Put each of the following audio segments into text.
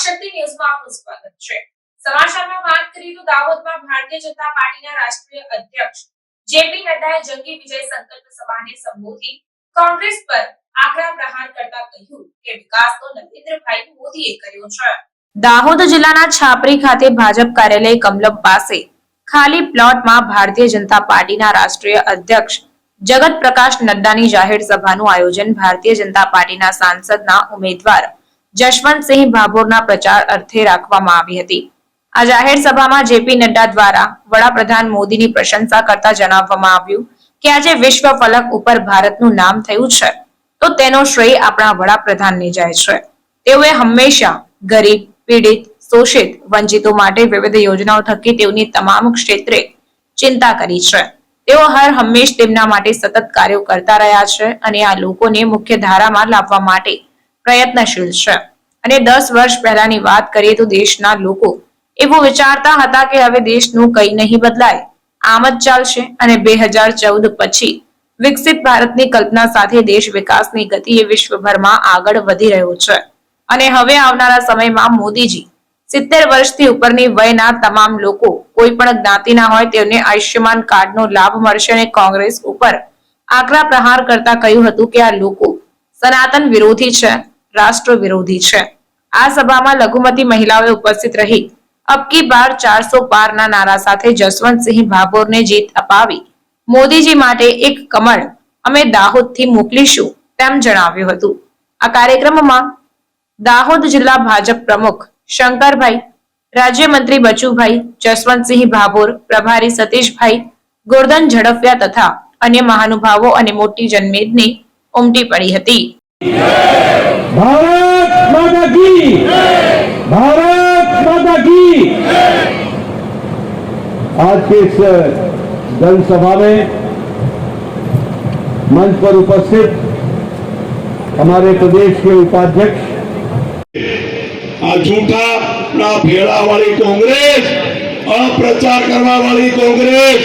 લોકશક્તિ ન્યૂઝમાં આપનું સ્વાગત છે. સમાચારમાં વાત કરીએ તો દાહોદમાં ભારતીય જનતા પાર્ટીના રાષ્ટ્રીય અધ્યક્ષ જેપી નડ્ડાએ જંગી વિજય સંકલ્પ સભાને સંબોધી કોંગ્રેસ પર આકરા પ્રહાર કરતા કહ્યું કે વિકાસ તો નરેન્દ્રભાઈ મોદીએ કર્યો છે. દાહોદ જિલ્લાના છાપરી ખાતે ભાજપ કાર્યાલય કમલમ પાસે ખાલી પ્લોટમાં ભારતીય જનતા પાર્ટીના રાષ્ટ્રીય અધ્યક્ષ જગત પ્રકાશ નડ્ડાની જાહેર સભાનું આયોજન ભારતીય જનતા પાર્ટીના સાંસદના ઉમેદવાર જશવંતસિંહ ભાભોરના પ્રચાર અર્થે રાખવામાં આવી હતી. આ જાહેર સભામાં જેપી નડ્ડા દ્વારા વડાપ્રધાન મોદીની પ્રશંસા કરતા જણાવવામાં આવ્યું કે આજે વિશ્વ ફલક ઉપર ભારતનું નામ થયું છે, તો તેનો શ્રેય આપણા વડાપ્રધાનને જાય છે. તેઓએ હંમેશા ગરીબ, પીડિત, શોષિત, વંચિતો માટે વિવિધ યોજનાઓ થકી તેઓની તમામ ક્ષેત્રે ચિંતા કરી છે. તેઓ હર હંમેશ તેમના માટે સતત કાર્યો કરતા રહ્યા છે અને આ લોકોને મુખ્ય ધારામાં લાવવા માટે પ્રયત્નશીલ છે. અને દસ વર્ષ પહેલાની વાત કરીએ તો દેશના લોકો એવું વિચારતા હતા કે હવે દેશનું કંઈ નહીં બદલાય. આમ જ ચાલશે અને બે હજાર ચૌદ પછી વિકસિત ભારતની કલ્પના સાથે દેશ વિકાસની ગતિએ વિશ્વભરમાં આગળ વધી રહ્યો છે. અને હવે આવનારા સમયમાં મોદીજી સિત્તેર વર્ષથી ઉપરની વયના તમામ લોકો, કોઈ પણ જ્ઞાતિના હોય તેમને આયુષ્યમાન કાર્ડનો લાભ મળશે અને કોંગ્રેસ ઉપર આકરા પ્રહાર કરતા કહ્યું હતું કે આ લોકો સનાતન વિરોધી છે. રાષ્ટ્ર વિરોધી છે. આ સભામાં લઘુમતી મહિલાઓએ ઉપસ્થિત રહી. અબકી બાર ચારસો પારના નારા સાથે જસવંતસિંહ ભાભોરને જીત અપાવી. મોદીજી માટે એક કમળ અમે દાહોદથી મોકલીશું તેમ જણાવ્યું હતું. આ કાર્યક્રમમાં દાહોદ જિલ્લા ભાજપ પ્રમુખ શંકરભાઈ, રાજ્યમંત્રી બચુભાઈ, જસવંતસિંહ ભાભોર, પ્રભારી સતીશભાઈ, ગોરધન ઝડફિયા તથા અન્ય મહાનુભાવો અને મોટી જનમેદની ઉમટી પડી હતી. भारत माता की भारत माता की आज के इस जनसभा में मंच पर उपस्थित हमारे प्रदेश के उपाध्यक्ष આ જૂઠા ના ભેળા વાળી કોંગ્રેસ અપ્રચાર કરવા વાળી કોંગ્રેસ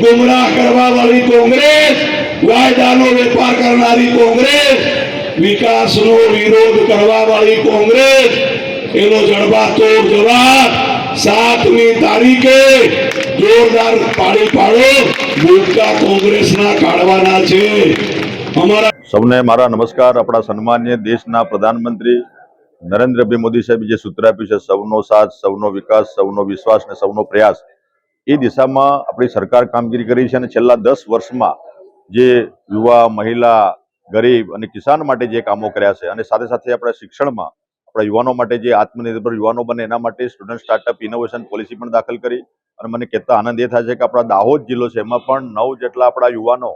ગુમરાહ કરવા વાળી કોંગ્રેસ વાયદાનો વેપાર કરનારી કોંગ્રેસ વિકાસનો વિરોધ કરવા વાળી કોંગ્રેસ, એનો જડબાતોડ જવાબ સાતમી તારીખે જોરદાર પાડી પાડો ભૂતકા કોંગ્રેસના કાઢવાના છે. અમારા સૌને મારા નમસ્કાર. આપણા સન્માન્ય દેશના પ્રધાનમંત્રી નરેન્દ્રભાઈ મોદી સાહેબ જે સૂત્ર આપ્યું છે, સૌનો સાથ, સૌનો વિકાસ, સૌનો વિશ્વાસ અને સૌનો પ્રયાસ, એ દિશામાં આપણી સરકાર કામગીરી કરી છે અને છેલ્લા દસ વર્ષમાં જે યુવા, મહિલા ગરીબ અને કિસાન માટે જે કામો કર્યા છે અને સાથે સાથે આપણા શિક્ષણમાં આપણા યુવાનો માટે જે આત્મનિર્ભર યુવાનો બને એના માટે સ્ટુડન્ટ સ્ટાર્ટઅપ ઇનોવેશન પોલિસી પણ દાખલ કરી. અને મને કહેતા આનંદ એ થાય છે કે આપણા દાહોદ જિલ્લો છે, એમાં પણ નવ જેટલા આપણા યુવાનો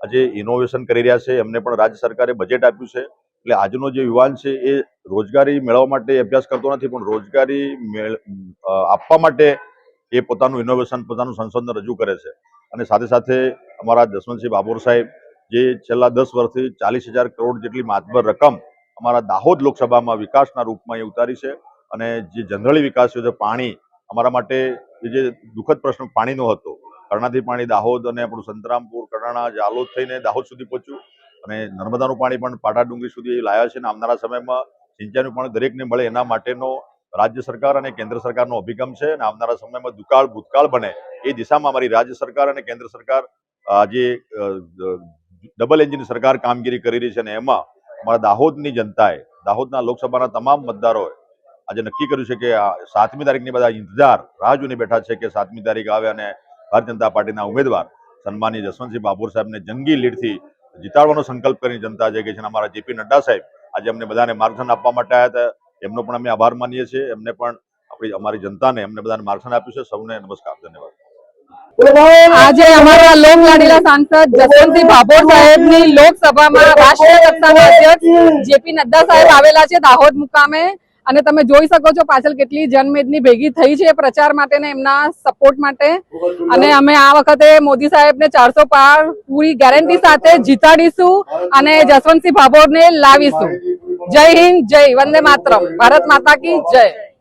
આજે ઇનોવેશન કરી રહ્યા છે. એમને પણ રાજ્ય સરકારે બજેટ આપ્યું છે. એટલે આજનો જે યુવાન છે એ રોજગારી મેળવવા માટે અભ્યાસ કરતો નથી, પણ રોજગારી આપવા માટે એ પોતાનું ઇનોવેશન પોતાનું સંશોધન રજૂ કરે છે. અને સાથે સાથે અમારા જસવંતસિંહ બાબોર સાહેબ જે છેલ્લા દસ વર્ષથી ચાલીસ હજાર કરોડ જેટલી માતબર રકમ અમારા દાહોદ લોકસભામાં વિકાસના રૂપમાં એ ઉતારી છે અને જે જનરલી વિકાસ છે પાણી અમારા માટે એ જે દુઃખદ પ્રશ્ન પાણીનો હતો, કર્ણાથી પાણી દાહોદ અને આપણું સંતરામપુર કડાણા જાલોદ થઈને દાહોદ સુધી પહોંચ્યું અને નર્મદાનું પાણી પણ પાટા ડુંગરી સુધી લાવ્યા છે અને આવનારા સમયમાં સિંચાઈનું પાણી દરેકને મળે એના માટેનો રાજ્ય સરકાર અને કેન્દ્ર સરકારનો અભિગમ છે અને આવનારા સમયમાં દુકાળ ભૂતકાળ બને એ દિશામાં અમારી રાજ્ય સરકાર અને કેન્દ્ર સરકાર આજે ડબલ એન્જિન સરકાર કામગીરી કરી રહી છે અને એમાં અમારા દાહોદની જનતાએ, દાહોદના લોકસભાના તમામ મતદારોએ આજે નક્કી કર્યું છે કે સાતમી તારીખની બધા ઇંતજાર રાહ જોઈને બેઠા છે કે સાતમી તારીખ આવે અને ભારતીય જનતા પાર્ટીના ઉમેદવાર સન્માનીય જસવંતસિંહ બાબુર સાહેબને જંગી લીડથી જીતાડવાનો સંકલ્પ કરીને જનતા જે છે અને અમારા જેપી નડ્ડા સાહેબ આજે અમને બધાને માર્ગદર્શન આપવા માટે આવ્યા હતા. એમનો પણ અમે આભાર માનીએ છીએ. એમને પણ આપણી, અમારી જનતાને એમને બધાને માર્ગદર્શન આપ્યું છે. સૌને નમસ્કાર. ધન્યવાદ. આજે અમારા લોક લાડીલા સાંસદ જસવંતસિંહ ભાભોર સાહેબની લોકસભામાં રાષ્ટ્રીય કક્ષાના અધ્યક્ષ જેપી નડ્ડા સાહેબ આવેલા છે દાહોદ મુકામે. અને તમે જોઈ શકો છો પાછળ કેટલી જનમેદની ભેગી થઈ છે પ્રચાર માટે ને એમના સપોર્ટ માટે. અને અમે આ વખતે મોદી સાહેબને ચારસો પાર પૂરી ગેરંટી સાથે જીતાડીશું અને જસવંતસિંહ ભાભોરને લાવીશું. જય હિન્દ, જય વંદે માતરમ. ભારત માતા કી જય.